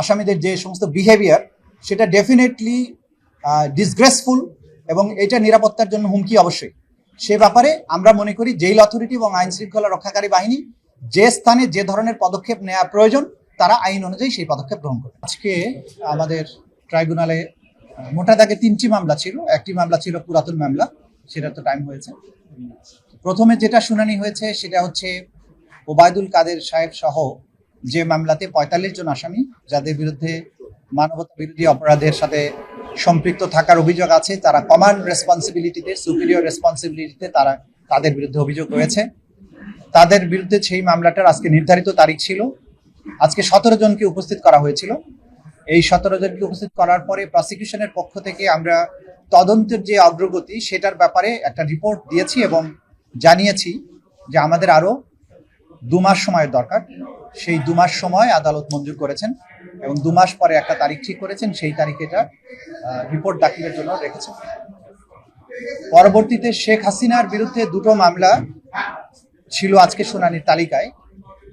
আসামিদের যে সমস্ত বিহেভিয়ার সেটা ডেফিনেটলি ডিসগ্রেসফুল এবং এটা নিরাপত্তার জন্য হুমকি অবশ্যই। সে ব্যাপারে আমরা মনে করি জেল অথরিটি এবং আইন শৃঙ্খলা রক্ষাকারী বাহিনী যে স্থানে যে ধরনের পদক্ষেপ নেওয়া প্রয়োজন, তারা আইন অনুযায়ী সেই পদক্ষেপ গ্রহণ করবে। আজকে আমাদের ট্রাইব্যুনালে মোটা দাগে তিনটি মামলা ছিল। একটি মামলা ছিল পুরাতন মামলা সেটা তো টাইম হয়েছে। প্রথমে যেটা শুনানি হয়েছে, সেটা হচ্ছে ওবায়দুল কাদের সাহেব সহ যে মামলাতে পঁয়তাল্লিশ জন আসামি, যাদের বিরুদ্ধে মানবতা বিরোধী অপরাধের সাথে সম্পৃক্ত থাকার অভিযোগ আছে, তারা কমান রেসপন্সিবিলিটিতে সুপিরিয়র রেসপন্সিবিলিটিতে তারা, তাদের বিরুদ্ধে অভিযোগ রয়েছে। তাদের বিরুদ্ধে সেই মামলাটার আজকে নির্ধারিত তারিখ ছিল। আজকে সতেরো জনকে উপস্থিত করা হয়েছিল। এই সতেরো জনকে উপস্থিত করার পরে প্রসিকিউশনের পক্ষ থেকে আমরা তদন্তের যে অগ্রগতি, সেটার ব্যাপারে একটা রিপোর্ট দিয়েছি এবং জানিয়েছি যে আমাদের আরও দু মাস সময়ের দরকার। সেই দু মাস সময় আদালত মঞ্জুর করেছেন এবং দু মাস পরে একটা তারিখ ঠিক করেছেন, সেই তারিখে এটা রিপোর্ট দাখিলের জন্য রেখেছেন। পরবর্তীতে শেখ হাসিনার বিরুদ্ধে দুটো মামলা ছিল আজকে শুনানির তালিকায়।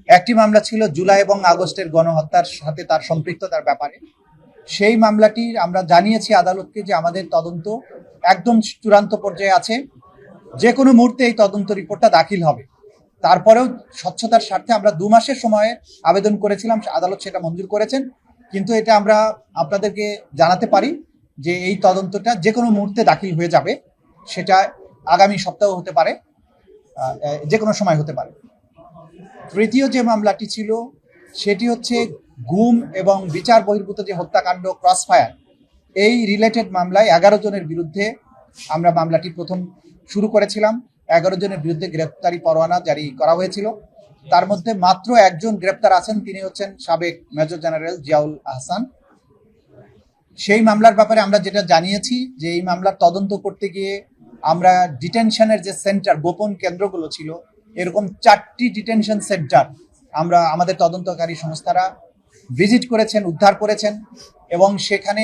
একটি মামলা ছিল জুলাই এবং আগস্টের গণহত্যার সাথে তার সম্পৃক্ততার ব্যাপারে। সেই মামলাটি আমরা জানিয়েছি আদালতকে যে আমাদের তদন্ত একদম চূড়ান্ত পর্যায়ে আছে। যে কোনো মুহূর্তে এই তদন্ত রিপোর্টটা দাখিল হবে। তারপরেও স্বচ্ছতার স্বার্থে আমরা দু মাসের সময়ে আবেদন করেছিলাম আদালত সেটা মঞ্জুর করেছেন। কিন্তু এটা আমরা আপনাদেরকে জানাতে পারি যে এই তদন্তটা যে কোনো মুহূর্তে দাখিল হয়ে যাবে, সেটা আগামী সপ্তাহ হতে পারে যে কোনো সময় হতে পারে। তৃতীয় যে মামলাটি ছিল, সেটি হচ্ছে গুম এবং বিচার বহির্ভূত যে হত্যাকাণ্ড ক্রস ফায়ার এই রিলেটেড মামলায় এগারো জনের বিরুদ্ধে আমরা মামলাটি প্রথম শুরু করেছিলাম। এগারো জনের বিরুদ্ধে গ্রেপ্তারি পরোয়ানা জারি করা হয়েছিল। তার মধ্যে মাত্র একজন গ্রেপ্তার আছেন, তিনি হচ্ছেন সাবেক মেজর জেনারেল জিয়াউল আহসান। সেই মামলার ব্যাপারে আমরা যেটা জানিয়েছি, যে এই মামলার তদন্ত করতে গিয়ে আমরা ডিটেনশনের যে সেন্টার, গোপন কেন্দ্রগুলো ছিল, এরকম চারটি ডিটেনশন সেন্টার আমরা আমাদের তদন্তকারী সংস্থারা ভিজিট করেছেন, উদ্ধার করেছেন, এবং সেখানে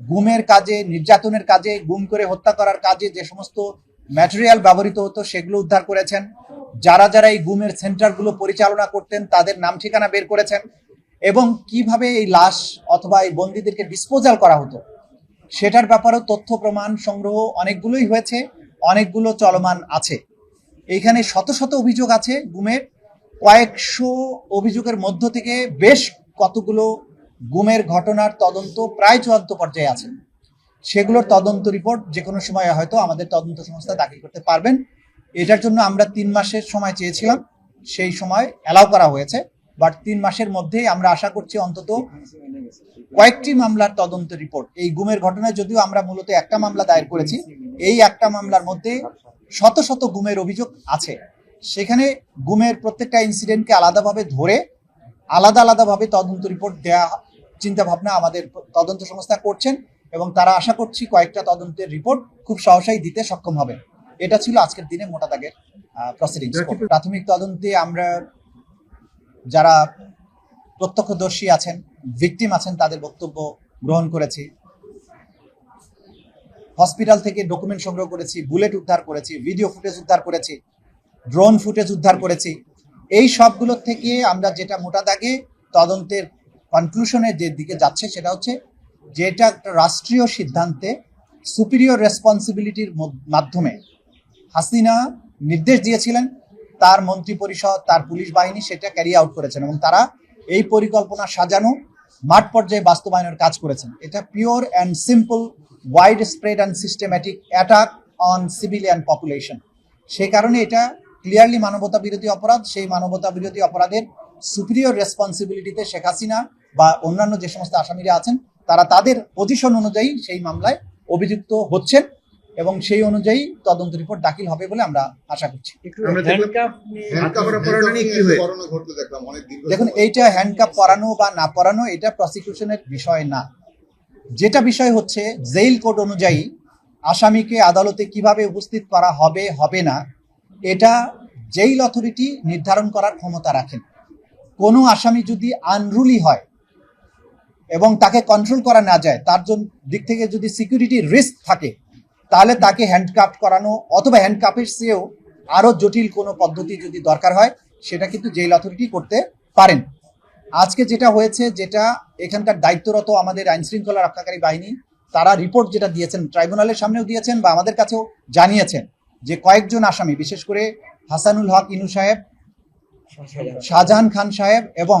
গুমের কাজে, নির্যাতনের কাজে, গুম করে হত্যা করার কাজে যে সমস্ত ম্যাটেরিয়াল ব্যবহৃত হতো, সেগুলো উদ্ধার করেছেন। যারা যারা এই গুমের সেন্টারগুলো পরিচালনা করতেন, তাদের নাম ঠিকানা বের করেছেন। এবং কীভাবে এই লাশ অথবা এই বন্দীদেরকে ডিসপোজাল করা হতো, সেটার ব্যাপারেও তথ্য, প্রমাণ, সংগ্রহ অনেকগুলোই হয়েছে, অনেকগুলো চলমান আছে। এইখানে শত শত অভিযোগ আছে গুমের। কয়েকশো অভিযোগের মধ্য থেকে বেশ কতগুলো গুমের ঘটনার তদন্ত প্রায় চূড়ান্ত পর্যায়ে আছে। সেগুলোর তদন্ত রিপোর্ট যে কোনো সময় হয়তো আমাদের তদন্ত সংস্থা দাখিল করতে পারবেন। এটার জন্য আমরা তিন মাসের সময় চেয়েছিলাম, সেই সময় অ্যালাউ করা হয়েছে। বাট তিন মাসের মধ্যেই আমরা আশা করছি অন্তত কয়েকটি মামলার তদন্ত রিপোর্ট এই গুমের ঘটনায় যদিও আমরা মূলত একটা মামলা দায়ের করেছি, এই একটা মামলার মধ্যে শত শত গুমের অভিযোগ আছে। সেখানে গুমের প্রত্যেকটা ইনসিডেন্টকে আলাদাভাবে ধরে, আলাদা আলাদাভাবে তদন্ত রিপোর্ট দেয়া চিন্তা ভাবনা আমাদের তদন্ত সংস্থা করছেন। এবং তারা আশা করছি কয়েকটা তদন্তের রিপোর্ট খুব সহসাই দিতে সক্ষম হবে। এটা ছিল আজকের দিনে মোটা দাগের প্রসিডিংস প্রাথমিক তদন্তে আমরা যারা প্রত্যক্ষদর্শী আছেন ভিকটিম আছেন তাদের বক্তব্য গ্রহণ করেছি। হসপিটাল থেকে ডকুমেন্ট সংগ্রহ করেছি বুলেট উদ্ধার করেছি ভিডিও ফুটেজ উদ্ধার করেছি ড্রোন ফুটেজ উদ্ধার করেছি। এই সবগুলোর থেকে আমরা যেটা মোটা দাগে তদন্তের কনক্লুশনের যে দিকে যাচ্ছে সেটা হচ্ছে যেটা একটা রাষ্ট্রীয় সিদ্ধান্তে সুপিরিয়র রেসপন্সিবিলিটির মাধ্যমে হাসিনা নির্দেশ দিয়েছিলেন, তার মন্ত্রী পরিষদ তার পুলিশ বাহিনী সেটা ক্যারি আউট করেছেন এবং তারা এই পরিকল্পনা সাজানো, মাঠ পর্যায়ে বাস্তবায়নের কাজ করেছেন। এটা pure and simple wide spread and systematic attack on civilian population সে কারণে এটা ক্লিয়ারলি মানবতা বিরোধী অপরাধ, সেই মানবতা বিরোধী অপরাধের সুপিরিয়র রেসপন্সিবিলিটিতে শেখ হাসিনা বা অন্যান্য যে সমস্ত আসামিরা আছেন তারা তাদের পজিশন অনুযায়ী সেই মামলায় অভিযুক্ত হচ্ছেন এবং সেই অনুযায়ী তদন্ত রিপোর্ট দাখিল হবে বলে আমরা আশা করছি। দেখুন। এইটা হ্যান্ডকাপ পরানো বা না পরানো এটা প্রসিকিউশনের বিষয় না। যেটা বিষয় হচ্ছে জেইল কোড অনুযায়ী আসামিকে আদালতে কীভাবে উপস্থিত করা হবে হবে না এটা জেইল অথরিটি নির্ধারণ করার ক্ষমতা রাখেন। কোনো আসামি যদি আনরুলি হয় এবং তাকে কন্ট্রোল করা না যায় তার জন্য দিক থেকে যদি সিকিউরিটি রিস্ক থাকে তাহলে তাকে হ্যান্ডকাপ করানো অথবা হ্যান্ডকাপের চেয়েও আরও জটিল কোনো পদ্ধতি যদি দরকার হয় সেটা কিন্তু জেল অথরিটি করতে পারেন। আজকে যেটা হয়েছে যেটা এখানকার দায়িত্বরত আমাদের আইন শৃঙ্খলা রক্ষাকারী বাহিনী তারা রিপোর্ট যেটা দিয়েছেন ট্রাইব্যুনালের সামনেও দিয়েছেন বা আমাদের কাছেও জানিয়েছেন যে কয়েকজন আসামি বিশেষ করে হাসানুল হক ইনু সাহেব শাহজাহান খান সাহেব এবং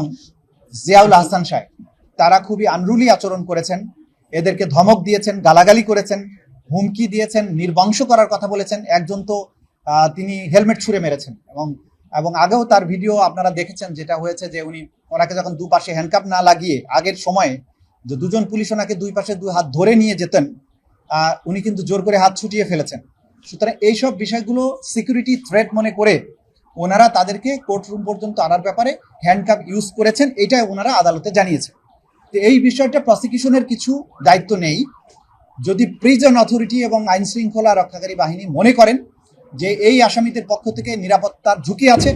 জিয়াউল হাসান সাহেব। তারা খুবই আনরুলি আচরণ করেছেন। এদেরকে ধমক দিয়েছেন, গালাগালি করেছেন, হুমকি দিয়েছেন, নির্বংশ করার কথা বলেছেন। একজন তো তিনি হেলমেট ছুঁড়ে মেরেছেন এবং এবং আগেও তার ভিডিও আপনারা দেখেছেন যেটা হয়েছে যে উনি ওনাকে যখন দুপাশে হ্যান্ডকাপ না লাগিয়ে আগের সময়ে যে দুজন পুলিশ ওনাকে দুই পাশে দুই হাত ধরে নিয়ে যেতেন উনি কিন্তু জোর করে হাত ছুটিয়ে ফেলেছেন। সুতরাং এইসব বিষয়গুলো সিকিউরিটি থ্রেট মনে করে ওনারা তাদেরকে কোর্ট রুম পর্যন্ত আনার ব্যাপারে হ্যান্ডকাপ ইউজ করেছেন এটা ওনারা আদালতে জানিয়েছেন। তো এই বিষয়টা প্রসিকিউশনের কিছু দায়িত্ব নেই। যদি প্রিজন অথরিটি এবং আইন শৃঙ্খলা রক্ষাকারী বাহিনী মনে করেন যে এই আসামিদের পক্ষ থেকে নিরাপত্তার ঝুঁকি আছে,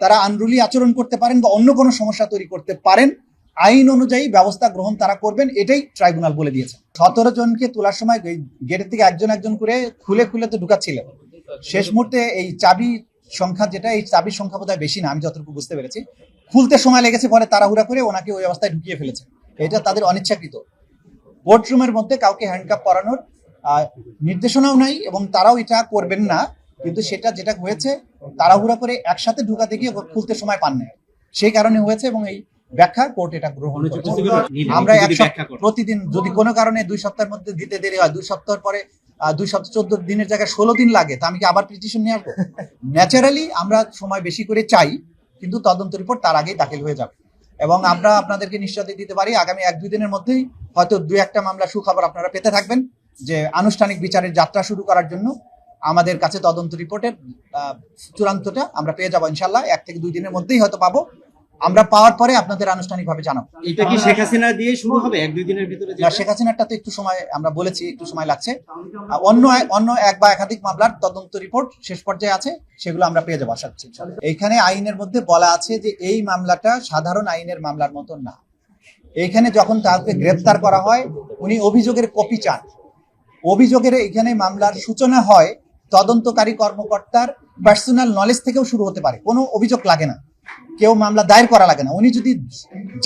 তারা আনরুলি আচরণ করতে পারেন বা অন্য কোনো সমস্যা তৈরি করতে পারেন, আইন অনুযায়ী ব্যবস্থা গ্রহণ তারা করবেন, এটাই ট্রাইব্যুনাল বলে দিয়েছে। সতেরো জনকে তোলার সময় গেটের থেকে একজন একজন করে খুলে খুলে তো ঢুকাচ্ছিল। শেষ মুহূর্তে এই চাবি সংখ্যা যেটা, এই চাবির সংখ্যা বোধহয় বেশি না, আমি যতটুকু বুঝতে পেরেছি। খুলতে সময় লেগেছে, পরে তাড়াহুড়া করে ওনাকে ওই অবস্থায় ঢুকিয়ে ফেলেছে। এটা তাদের অনিচ্ছাকৃত। কোর্টরুমের মধ্যে কাউকে হ্যান্ডকাপ পরানোর নির্দেশনাও নাই এবং তারাও এটা করবেন না কিন্তু সেটা যেটা হয়েছে তাড়াহুড়া করে একসাথে ঢুকাতে গিয়ে খুলতে সময় পান না সেই কারণে হয়েছে এবং এই ব্যাখ্যা কোর্ট এটা গ্রহণ আমরা এক প্রতিদিন যদি কোনো কারণে দুই সপ্তাহের মধ্যে দিতে দেরি হয় দুই সপ্তাহ পরে দুই সপ্তাহ চোদ্দ দিনের জায়গায় ষোলো দিন লাগে তা আমি কি আবার পিটিশন নিয়ে আসব? ন্যাচারালি আমরা সময় বেশি করে চাই কিন্তু তদন্ত রিপোর্ট তার আগেই দাখিল হয়ে যাবে। এবং আমরা আপনাদেরকে নিশ্চয়তা দিতে পারি। আগামী এক দুই দিনের মধ্যেই হয়তো দুই একটা মামলা সুখবর আপনারা পেতে থাকবেন যে আনুষ্ঠানিক বিচারের যাত্রা শুরু করার জন্য আমাদের কাছে তদন্ত রিপোর্টের চূড়ান্তটা আমরা পেয়ে যাব ইনশাল্লাহ। এক থেকে দুই দিনের মধ্যেই হয়তো পাবো। আমরা পাওয়ার পরে আপনাদের আনুষ্ঠানিকভাবে জানাব। এটা কি শেখ হাসিনা দিয়ে শুরু হবে? এক দুই দিনের ভিতরে না, শেখ হাসিনারটা তো একটু সময় আমরা বলেছি একটু সময় লাগছে। অন্য অন্য এক বা একাধিক মামলার তদন্ত রিপোর্ট শেষ পর্যায়ে আছে সেগুলো আমরা পেয়ে যাব আশা করছি। এইখানে আইনের মধ্যে বলা আছে যে এই মামলাটা সাধারণ আইনের মামলার মতন না। এইখানে যখন তাকে গ্রেপ্তার করা হয় উনি অভিযোগের কপি চান। অভিযোগের এখানে মামলার সূচনা হয় তদন্তকারী কর্মকর্তার পার্সোনাল নলেজ থেকেও শুরু হতে পারে। কোনো অভিযোগ লাগে না। কেউ মামলা দায়ের করা লাগে না। উনি যদি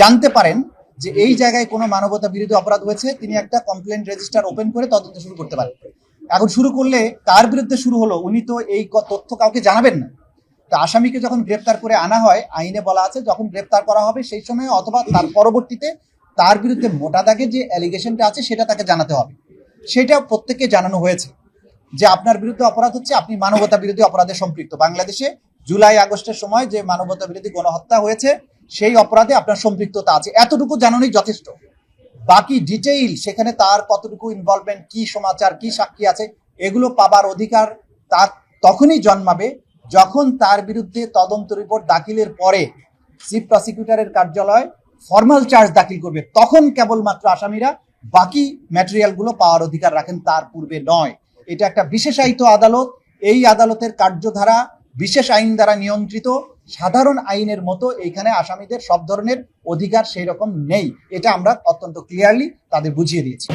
জানতে পারেন যে এই জায়গায় কোনো মানবতা বিরোধী অপরাধ হয়েছে, তিনি একটা কমপ্লেন রেজিস্টার ওপেন করে তদন্ত শুরু করতে পারেন। এখন শুরু করলে কার বিরুদ্ধে শুরু হলো, উনি তো এই তথ্য কাউকে জানাবেন না। তা আসামিকে যখন গ্রেপ্তার করে আনা হয়, আইনে বলা আছে, যখন গ্রেপ্তার করা হবে সেই সময় অথবা তার পরবর্তীতে তার বিরুদ্ধে মোটা দাগের যে অ্যালিগেশনটা আছে, সেটা তাকে জানাতে হবে। সেটা প্রত্যেককে জানানো হয়েছে যে আপনার বিরুদ্ধে অপরাধ হচ্ছে, আপনি মানবতা বিরোধী অপরাধে সম্পৃক্ত। বাংলাদেশে জুলাই, আগস্টের সময় যে মানবতা বিরোধী গণহত্যা হয়েছে, সেই অপরাধে আপনার সম্পৃক্ততা আছে। এতটুকু জানানোই যথেষ্ট। বাকি ডিটেইল সেখানে তার কতটুকু ইনভলভমেন্ট কি সমাচার, কি সাক্ষী আছে, এগুলো পাবার অধিকার তার তখনই জন্মাবে যখন তার বিরুদ্ধে তদন্ত রিপোর্ট দাখিলের পরে চিফ প্রসিকিউটরের কার্যালয় ফর্মাল চার্জ দাখিল করবে। তখন কেবলমাত্র আসামিরা বাকি ম্যাটেরিয়ালগুলো পাওয়ার অধিকার রাখেন, তার পূর্বে নয়। এটা একটা বিশেষায়িত আদালত। এই আদালতের কার্যধারা বিশেষ আইন দ্বারা নিয়ন্ত্রিত, সাধারণ আইনের মতো এইখানে আসামিদের সব ধরনের অধিকার সেই রকম নেই। এটা আমরা অত্যন্ত ক্লিয়ারলি তাদের বুঝিয়ে দিয়েছি।